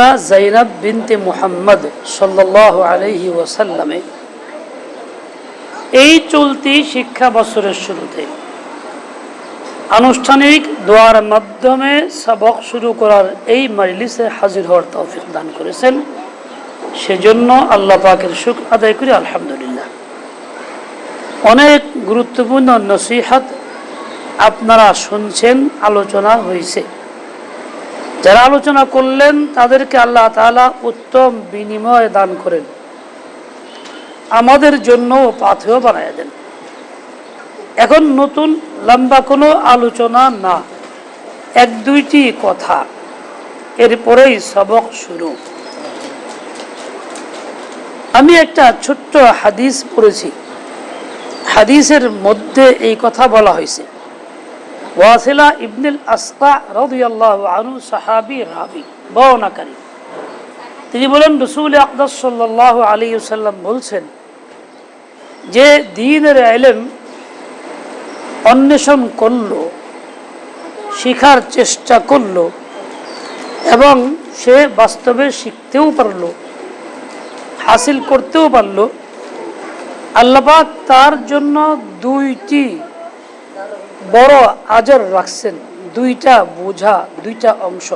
উক্তা জাইনাব বিনতে মুহাম্মদ সাল্লাহ আলহি ওয়াসাল্লামে। এই চলতি শিক্ষা বছরের শুরুতে আনুষ্ঠানিক দোয়ার মাধ্যমে সবক শুরু করার এই মজলিসে হাজির হওয়ার তৌফিক দান করেছেন। সেজন্য আল্লাহ পাকের সুখ আদায় করি, আলহামদুলিল্লাহ। অনেক গুরুত্বপূর্ণ নসিহাত আপনারা শুনছেন, আলোচনা হয়েছে যারা আলোচনা করলেন, তাদেরকে আল্লাহ তাআলা উত্তম বিনিময় দান করেন। আমাদের জন্য পাথেও বানায় দেন। এখন নতুন লম্বা কোনো আলোচনা না। এক দুইটি কথা। এরপরেই সবক শুরু। আমি একটা ছোট্ট হাদিস পড়েছি। হাদিসের মধ্যে এই কথা বলা হয়েছে। ওয়াসিলা ইবনুল আসকা রাদিয়াল্লাহু আনহু সাহাবী রাবি, বর্ণনাকারী। তিনি বলেন, রসুল আকদাস সাল্লাহ আলী সাল্লাম বলছেন যে, দিনের এলেম অন্বেষণ করল, শিখার চেষ্টা করল, এবং সে বাস্তবে শিখতেও পারল, হাসিল করতেও পারল। আল্লাপাক তার জন্য দুইটি বড় আজর রাখছেন দুইটা বোঝা, দুইটা অংশ।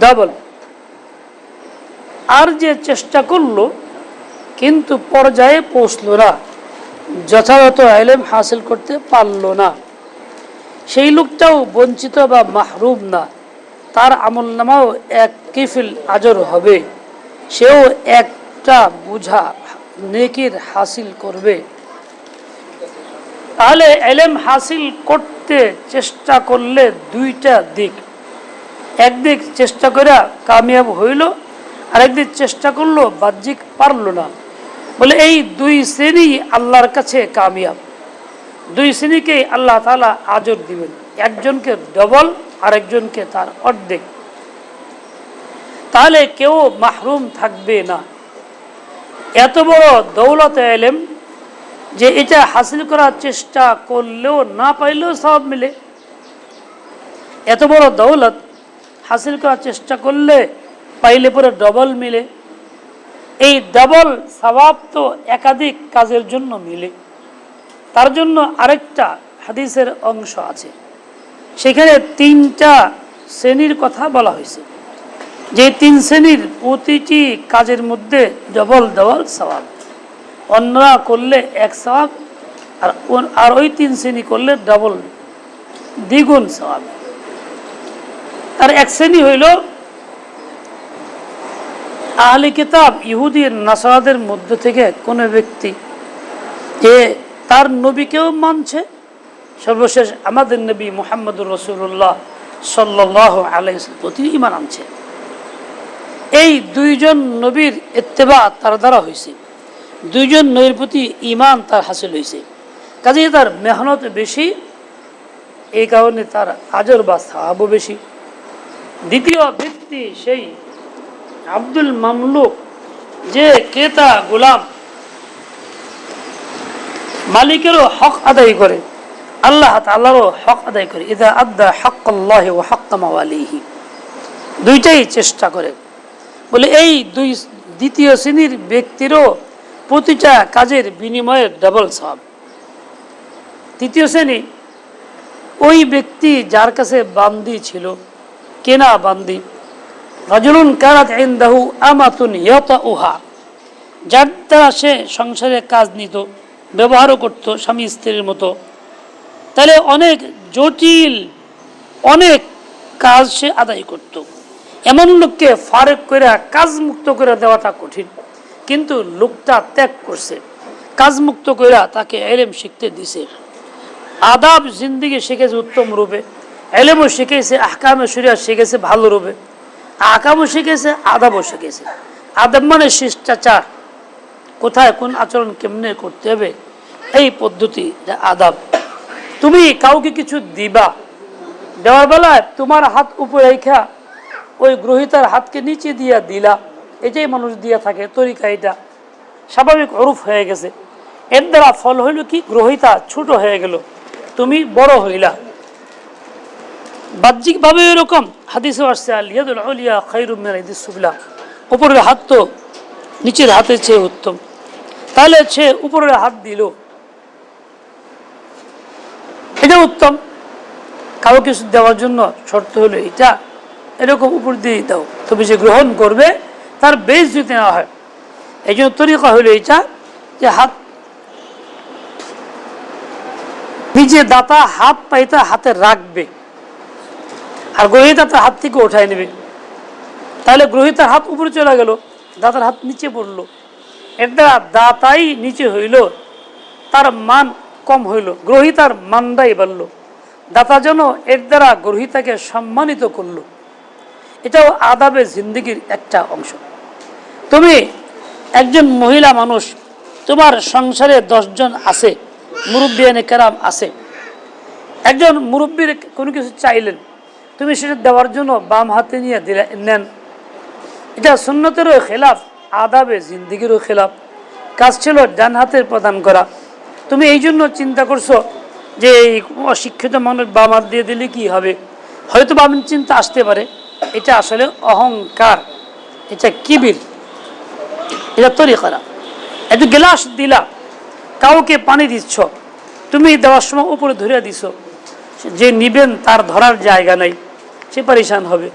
ডাবল। আর যে চেষ্টা করল, কিন্তু পর্যায়ে পৌঁছলো না। যথাযথ আইলেম হাসিল করতে পারল না। সেই লোকটাও বঞ্চিত বা মাহরুম না। তার আমল নামাও এক কিফিল আজর হবে। সেও একটা বোঝা নেকির হাসিল করবে। তাহলে এলেম হাসিল করতে চেষ্টা করলে দুইটা দিক। একদিক চেষ্টা করে কামিয়াব হইল আরেকদিক চেষ্টা করল বাহ্যিক পারল না। বলে এই দুই শ্রেণি আল্লাহর কাছে কামিয়াব। দুই শ্রেণীকে আল্লাহ তালা আজর দিবেন, একজনকে ডবল, আরেকজনকে তার অর্ধেক। তাহলে কেউ মাহরুম থাকবে না। এত বড় দৌলত এলেম যে এটা হাসিল করার চেষ্টা করলেও না পাইলেও সব মিলে। এত বড় দৌলত হাসিল করার চেষ্টা করলে পাইলে পরে ডবল মিলে। এই ডবল স্বভাব তো একাধিক কাজের জন্য মিলে। তার জন্য আরেকটা হাদিসের অংশ আছে। সেখানে তিনটা শ্রেণির কথা বলা হয়েছে। যে তিন শ্রেণির প্রতিটি কাজের মধ্যে ডবল ডবল স্বভাব অন্যরা করলে এক স্বভাব আর আর ওই তিন শ্রেণি করলে ডবল দ্বিগুণ স্বভাব তার এক শ্রেণি হইল আহলে কিতাব ইহুদি নাসারাদের মধ্য থেকে কোনো ব্যক্তি যে তার নবীকেও মানছে। সর্বশেষ আমাদের নবী মোহাম্মদুর রসুল্লাহ সাল্লাহ আলাই প্রতি ইমান আনছে। এই দুইজন নবীর ইত্তেবা তার দ্বারা হয়েছে। দুইজন নবীর প্রতি ইমান তার হাসিল হয়েছে কাজে তার মেহনত বেশি, এই কারণে তার আজর বা সাহাবও বেশি। দ্বিতীয় ব্যক্তি সেই আব্দুল মামলুক, যে ক্রেতা, গোলাম, মালিকেরও হক আদায় করে, আল্লাহ তাল্লাহরও হক আদায় করে। ইদা আদা হক আল্লাহ ও হকামাওয়ালিহি দুইটাই চেষ্টা করে। বলে এই দুই দ্বিতীয় শ্রেণির ব্যক্তিরও প্রতিটা কাজের বিনিময়ে ডাবল সব। তৃতীয় শ্রেণি, ওই ব্যক্তি যার কাছে বান্দি ছিল, কেনা বান্দি। রাজুলুন কারাত ইন্দাহু আমাতুন ইয়তা উহা যার দ্বারা সে সংসারে কাজ নিত, ব্যবহারও করত স্বামী স্ত্রীর মতো। তাহলে অনেক জটিল, অনেক কাজ সে আদায় করত। এমন লোককে ফারেক করে কাজ মুক্ত করে দেওয়াটা কঠিন। কিন্তু লোকটা ত্যাগ করছে কাজ মুক্ত করে তাকে এলেম শিখতে দিছে। আদাব জিন্দিগি শিখেছে উত্তম রূপে, এলেমও শিখেছে আহকামে সুরিয়া শিখেছে, ভালো রূপে। আকামও শিখেছে, আদাবও শিখেছে। আদাব মানে শিষ্টাচার। কোথায়, কোন আচরণ কেমনে করতে হবে? এই পদ্ধতি আদাব। তুমি কাউকে কিছু দিবা, দেওয়ার বেলায় তোমার হাত উপরে রেখা, ওই গ্রহিতার হাতকে নিচে দিয়া দিলা এটাই মানুষ দিয়া থাকে, তরিকা এটা। স্বাভাবিক অরূপ হয়ে গেছে। এর দ্বারা ফল হইল কি? গ্রহিতা ছোট হয়ে গেল। তুমি বড় হইলা। বাহ্যিকভাবে এরকম হাদিসও আসছে আল ইয়াদুল আলিয়া সুফলা। উপরের হাত তো নিচের হাতে চেয়ে উত্তম। তাহলে সে উপরের হাত দিল। এটা উত্তম। কারও কিছু দেওয়ার জন্য শর্ত হলো এটা। এরকম উপর দিয়ে দাও। তবে যে গ্রহণ করবে তার বেশ যদি নেওয়া হয়। এই জন্য তরিকা হলো এইটা যে হাত নিজে দাতা হাত পাইতা হাতে রাখবে। আর গ্রহিতা তার হাত থেকে উঠায় নেবে। তাহলে গ্রহিতার হাত উপরে চলে গেল, দাতার হাত নিচে পড়ল। এর দ্বারা দাতাই নিচে হইল, তার মান কম হইল, গ্রহিতার মানটাই বাড়ল। দাতা যেন এর দ্বারা গ্রহিতাকে সম্মানিত করল। এটাও আদাবে জিন্দগির একটা অংশ। তুমি একজন মহিলা মানুষ, তোমার সংসারে দশজন আছে মুরব্বিয়ানে কেরাম আছে। একজন মুরব্বীর কোনো কিছু চাইলেন, তুমি সেটা দেওয়ার জন্য বাম হাতে নিয়ে দিলে, নেন। এটা সুন্নতেরও খেলাফ, আদাবে জিন্দিগিরও খেলাফ। কাজ ছিল ডান হাতের প্রদান করা। তুমি এই জন্য চিন্তা করছ যে এই অশিক্ষিত মানুষ বাম হাত দিয়ে দিলে কি হবে? হয়তো বাম চিন্তা আসতে পারে। এটা আসলে অহংকার। এটা কিবির। এটা তৈরি করা। একটু গ্লাস দিলা, কাউকে পানি দিচ্ছ, তুমি দেওয়ার সময় উপরে ধরে দিছ, যে নিবেন তার ধরার জায়গা নাই, সে পরিশান হবে।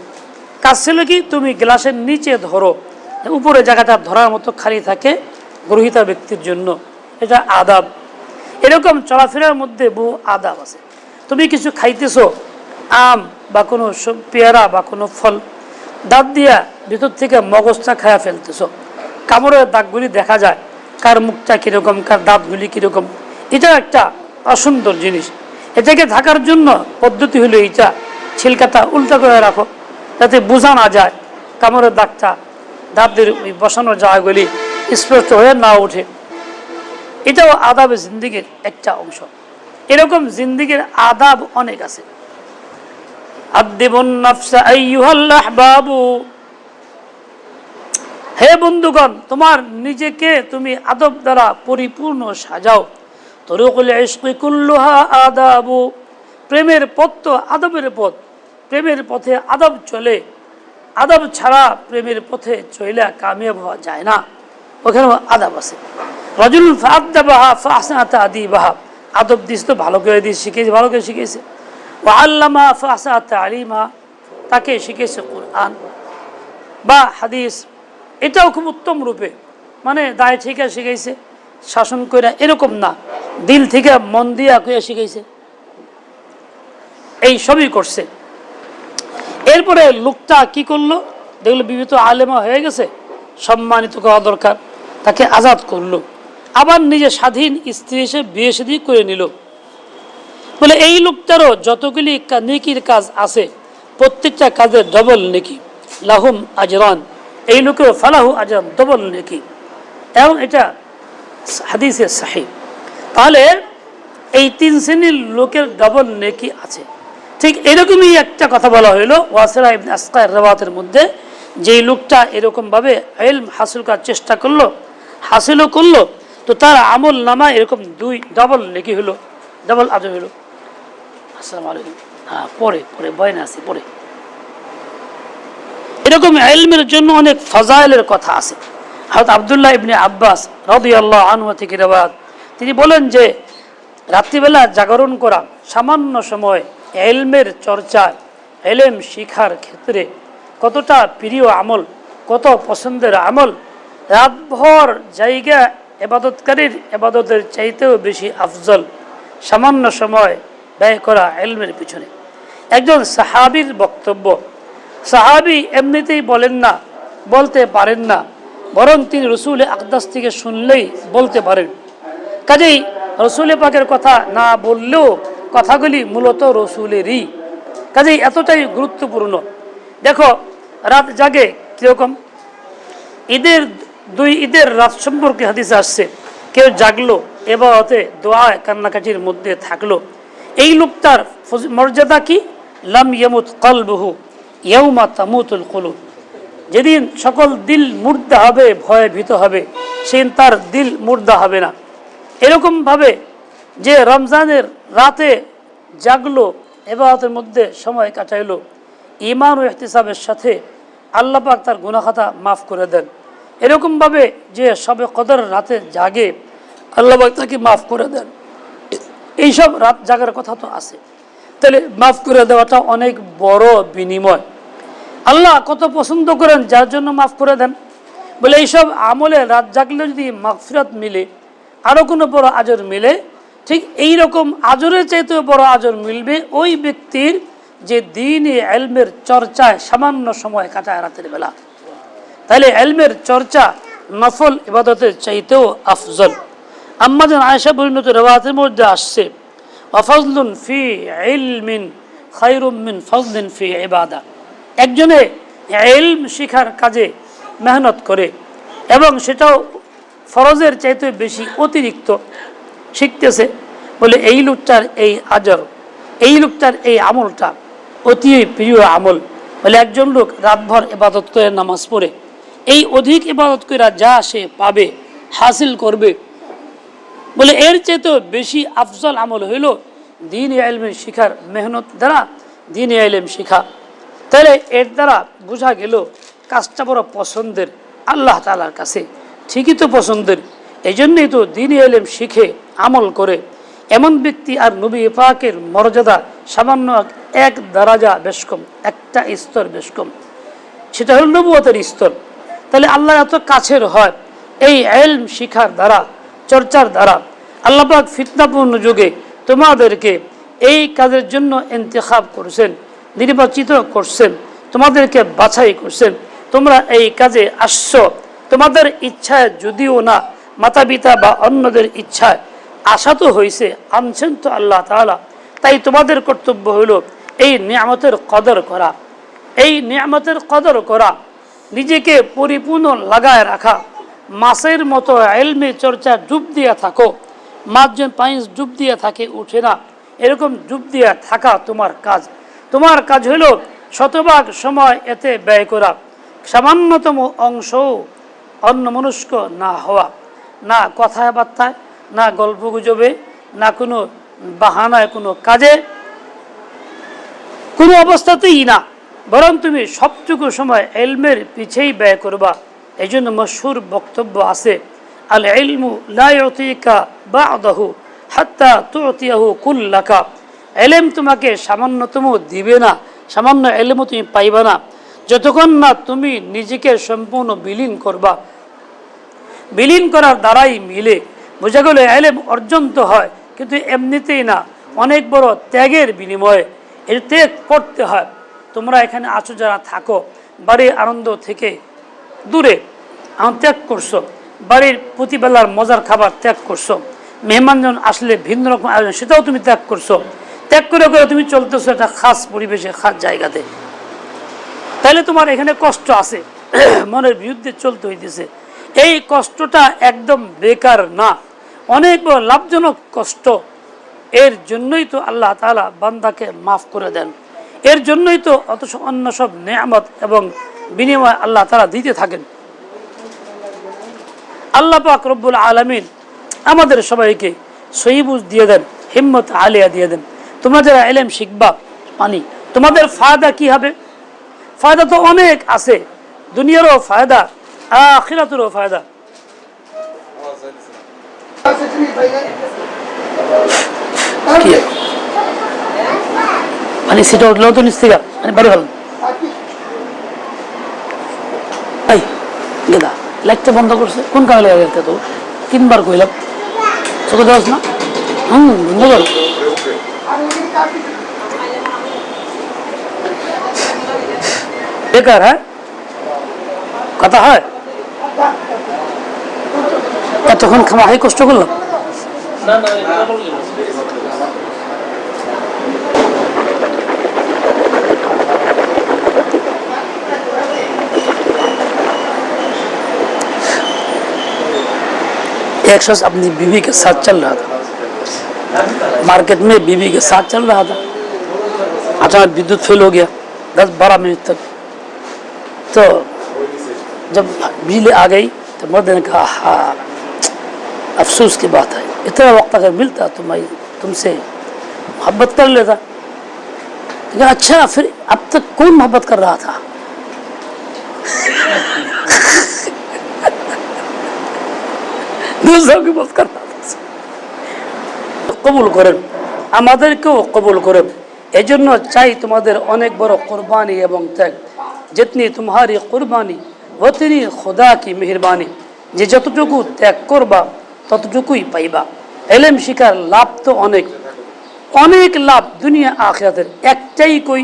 কাজ ছিল কি, তুমি গ্লাসের নিচে ধরো, উপরে জায়গাটা ধরার মতো খালি থাকে গ্রহিতা ব্যক্তির জন্য। এটা আদাব। এরকম চলাফেরার মধ্যে বহু আদাব আছে। তুমি কিছু খাইতেছো, আম বা কোনো পেয়ারা বা কোনো ফল, দাঁত দিয়া ভিতর থেকে মগজটা খায়া ফেলতেছো। কামড়ের দাগগুলি দেখা যায়। কার মুখটা কীরকম, কার দাঁতগুলি কীরকম এটা একটা অসুন্দর জিনিস। এটাকে ঢাকার জন্য পদ্ধতি হলো এইটা। ছিলকাটা উল্টা করে রাখো, যাতে বোঝা না যায় কামড়ের দাগটা। দাঁতের ওই বসানো জায়গাগুলি স্পষ্ট হয়ে না ওঠে। এটাও আদাব জিন্দিগির একটা অংশ। এরকম জিন্দিগির আদাব অনেক আছে। আদিবুন নাফসা আইয়ুহাল্লাহ বাবু হে বন্ধুগণ, তোমার নিজেকে তুমি আদব দ্বারা পরিপূর্ণ সাজাও। তরুকুল ইশকি কুল্লুহা আদাবু। প্রেমের পথ তো আদবের পথ, প্রেমের পথে আদব চলে। আদব ছাড়া প্রেমের পথে চইলা কামিয়াব হওয়া যায় না। ওখানে আদাব আছে। রজুল ফাদ্দাবাহা ফাহসানাতা আদি বাহা আদব দিস তো ভালো করে দিস, শিখেছে, ভালো করে শিখেছে। ও আল্লামা ফাহসানাতা আলিমা। তাকে শিখেছে কোরআন বা হাদিস। এটাও খুব উত্তম রূপে। মানে দায় থেকে শিখাইছে, শাসন করে এরকম না। দিল থেকে মন দিয়া কইয়া শিখাইছে। এই সবই করছে। এরপরে লোকটা কি করল? দেখল বিবিত আলেমা হয়ে গেছে, সম্মানিত করা দরকার। তাকে আজাদ করল। আবার নিজে স্বাধীন স্ত্রী হিসেবে বিয়ে শাদী করে নিল। বলে, এই লোকটারও যতগুলি নেকির কাজ আছে, প্রত্যেকটা কাজের ডবল নেকি। লাহুম আজরান। এই লোকেও ফালাহু আজরান ডবল নেকি। এবং এটা হাদিসের সাহি। তাহলে এই তিন শ্রেণির লোকের ডবল নেকি আছে। ঠিক এরকমই একটা কথা বলা হইল, ওয়াসেরা ইবনে আসকার রেওয়াতের মধ্যে, যেই লোকটা এরকমভাবে এলম হাসিল করার চেষ্টা করল, হাসিলও করল, তো তার আমল নামা এরকম দুই ডবল নেকি হলো ডবল আজর হলো আসসালামু আলাইকুম। হ্যাঁ পরে পরে বয়না আছে, পরে। এরকম এলমের জন্য অনেক ফজাইলের কথা আছে। হয়তো আবদুল্লাহ ইবনে আব্বাস রদি আল্লাহ আনহা থেকে তিনি বলেন যে, রাত্রিবেলা জাগরণ করা সামান্য সময় এলমের চর্চা, এলেম শিখার ক্ষেত্রে কতটা প্রিয় আমল, কত পছন্দের আমল, রাতভর জায়গা এবাদতকারীর এবাদতের চাইতেও বেশি আফজল, সামান্য সময় ব্যয় করা এলমের পিছনে। একজন সাহাবির বক্তব্য সাহাবি এমনিতেই বলেন না, বলতে পারেন না, বরং তিনি রসুল আকদাস থেকে শুনলেই বলতে পারেন। কাজেই রসুল পাকের কথা না বললেও কথাগুলি মূলত রসুলেরই। কাজেই এতটাই গুরুত্বপূর্ণ। দেখো, রাত জাগে কীরকম? ঈদের দুই ঈদের রাত সম্পর্কে হাদিস আসছে, কেউ জাগলো, এবারতে দোয়া কান্নাকাটির মধ্যে থাকল। এই লোকটার মর্যাদা কি? লাম ইয়ামুত কলবহু। ইয়ৌমা তামুতুল কলুব। যেদিন সকল দিল মুর্দা হবে ভয়ে ভীত হবে, সেদিন তার দিল মুর্দা হবে না। এরকমভাবে যে রমজানের রাতে জাগলো, এবাদতের মধ্যে সময় কাটাইলো ইমান ও ইহতিসাবের সাথে আল্লাহ পাক তার গুনাখাতা মাফ করে দেন। এরকমভাবে যে সবে কদর রাতে জাগে, আল্লাহ পাক তাকে মাফ করে দেন। এইসব রাত জাগার কথা তো আছে। তাহলে মাফ করে দেওয়াটা অনেক বড় বিনিময়। আল্লাহ কত পছন্দ করেন, যার জন্য মাফ করে দেন। বলে এইসব আমলে রাত জাগলে যদি মাগফিরাত মিলে আরও কোনো বড় আজর মিলে, ঠিক এই রকম আজরের চাইতেও বড় আজর মিলবে ওই ব্যক্তির যে দিন এলমের চর্চায় সামান্য সময় কাটায় রাতের বেলা। তাহলে এলমের চর্চা নফল ইবাদতের চাইতেও আফজল। আম্মাজান আয়সা পরিণত রেওয়াতের মধ্যে আসছে অফজলুন ফি ইলমিন খায়রুম মিন ফজলিন ফি ইবাদা। একজনে ইলম শিখার কাজে মেহনত করে এবং সেটাও ফরজের চাইতে বেশি অতিরিক্ত শিখতেছে। বলে এই লোকটার এই আজর, এই লোকটার এই আমলটা অতি প্রিয় আমল। বলে একজন লোক রাতভর ইবাদত করে নামাজ পড়ে। এই অধিক ইবাদত করে যা সে পাবে, হাসিল করবে। বলে এর চেয়েতেও বেশি আফজল আমল হইল দিন এলমে শিখার মেহনত দ্বারা দিন এলম শিখা। তাহলে এর দ্বারা বোঝা গেল কাজটা বড় পছন্দের আল্লাহ তালার কাছে। ঠিকই তো পছন্দের। এই জন্যই তো দিন এলেম শিখে, আমল করে। এমন ব্যক্তি আর নবী পাকের মর্যাদা সামান্য এক দারাজা বেশ কম, একটা স্তর বেশ কম। সেটা হল নবুয়তের স্তর। তাহলে আল্লাহ এত কাছের হয় এই এলম শিখার দ্বারা, চর্চার দ্বারা। আল্লাপাক ফিতনাপূর্ণ যুগে তোমাদেরকে এই কাজের জন্য ইন্তেখাব করছেন। নির্বাচিত করছেন, তোমাদেরকে বাছাই করছেন, তোমরা এই কাজে আসছ। তোমাদের ইচ্ছায় যদিও না মাতা পিতা বা অন্যদের ইচ্ছায় আশা তো হয়েছে আনছেন তো আল্লাহ তাআলা। তাই তোমাদের কর্তব্য হইল এই নিয়ামতের কদর করা। এই নিয়ামতের কদর করা, নিজেকে পরিপূর্ণ লাগায় রাখা, মাছের মতো এলমে চর্চা ডুব দিয়া থাকো। মাছ যেন পানি ডুব দিয়া থাকে, উঠে না। এরকম ডুব দিয়া থাকা তোমার কাজ। তোমার কাজ হলো শতভাগ সময় এতে ব্যয় করা। সামান্যতম অংশও অন্যমনস্ক না হওয়া। না কথাবার্তায়, না গল্প গুজবে না কোনো বাহানায় কোনো কাজে, কোনো অবস্থাতেই না। বরং তুমি সবটুকু সময় এলমের পিছেই ব্যয় করবা। এই জন্য মশুর বক্তব্য আছে আল এলমু লাই লাইকা বা আদাহু হাত্তা তুতিয়াহু কুল্লাকা। এলেম তোমাকে সামান্যতম দিবে না, সামান্য এলেমও তুমি পাইবে না। যতক্ষণ না তুমি নিজেকে সম্পূর্ণ বিলীন করবা। বিলীন করার দ্বারাই মিলে। বোঝা গেল এলেম অর্জন তো হয়, কিন্তু এমনিতেই না, অনেক বড় ত্যাগের বিনিময়ে। এর ত্যাগ করতে হয়। তোমরা এখানে আছো যারা থাকো, বাড়ির আনন্দ থেকে দূরে। ত্যাগ করছ, বাড়ির প্রতিবেলার মজার খাবার ত্যাগ করছ। মেহমানজন আসলে ভিন্ন রকম আয়োজন, সেটাও তুমি ত্যাগ করছ। ত্যাগ করে করে তুমি চলতেছো একটা খাস পরিবেশে, খাস জায়গাতে। তাহলে তোমার এখানে কষ্ট আছে, মনের বিরুদ্ধে চলতে হইতেছে। এই কষ্টটা একদম বেকার না। অনেক বড় লাভজনক কষ্ট। এর জন্যই তো আল্লাহ তালা বান্দাকে মাফ করে দেন। এর জন্যই তো অত অন্য সব নেয়ামত এবং বিনিময় আল্লাহ তাআলা দিতে থাকেন। আল্লাহ পাক রব্বুল আলমিন আমাদের সবাইকে সহিবুজ দিয়ে দেন, হিম্মত আলিয়া দিয়ে দেন। তোমরা যারা এলেম শিখবা পানি। তোমাদের ফায়দা কি হবে? ফায়দা তো অনেক আছে। দুনিয়ারও ফায়দা, আখিরাতেরও ফায়দা। মানে সেটা তো নিস্তিকা মানে বাড়ি ভালো এই, গেদা বন্ধ করছে। কোন কামে লেগে তো তিনবার কইলাম। চোখে দেওয়াস না? হুম, বন্ধ কর। বেকার হ্যাঁ কথা হয় এতক্ষণ খামা হাই কষ্ট করলাম एक शख्स अपनी बीवी के साथ चल रहा था मार्केट में बीवी के साथ चल रहा था। अचानक विद्युत फेल हो गया दस बारह मिनट तक। तो जब बिजली आ गई तो मर्द ने कहा हाँ अफसोस की बात है इतना वक्त अगर मिलता तो मैं तुमसे मोहब्बत कर लेता। कहा, अच्छा फिर अब तक कौन मोहब्बत कर रहा था। दूसरों की मत कर কবুল করেন, আমাদেরকেও কবুল করেন। এজন্য চাই তোমাদের অনেক বড় কোরবানি এবং ত্যাগ। যেতনি তোমারই কোরবানি অতনি খোদা কি মেহরবানি। যে যতটুকু ত্যাগ করবা, ততটুকুই পাইবা। এলেম শিকার লাভ তো অনেক। অনেক লাভ দুনিয়া আখরাতের। একটাই কই,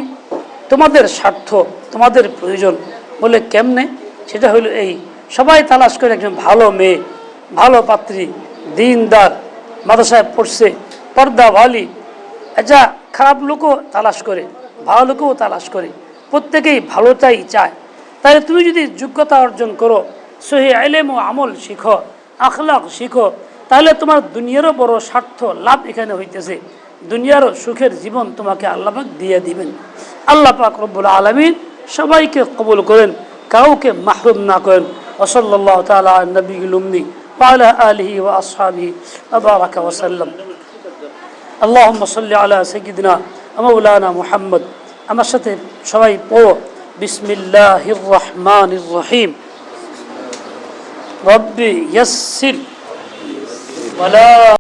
তোমাদের স্বার্থ, তোমাদের প্রয়োজন বলে কেমনে? সেটা হলো এই, সবাই তালাশ করে একজন ভালো মেয়ে, ভালো পাত্রী, দিনদার মাদাসায় পড়ছে পর্দা ভালি আচ্ছা খারাপ লোকও তালাশ করে ভালো লোকও তালাশ করে প্রত্যেকেই ভালোটাই চায় তাহলে তুমি যদি যোগ্যতা অর্জন করো সহি আইলেম ও আমল শিখো আখলাক শিখো তাহলে তোমার দুনিয়ারও বড় স্বার্থ লাভ এখানে হইতেছে দুনিয়ারও সুখের জীবন তোমাকে আল্লাপাক দিয়ে দিবেন আল্লাহ পাক রব্বুল আলমিন সবাইকে কবুল করেন কাউকে মাহরুম না করেন ওসল্লাহ তালা নবী উম্মি وعلى آله وأصحابه وبارك وسلم اللهم صل على سيدنا مولانا محمد আমার সাথে সবাই পড়ো বিসমিল্লাহির রহমানির রহিম রব্বি ইয়াসসির ওয়ালা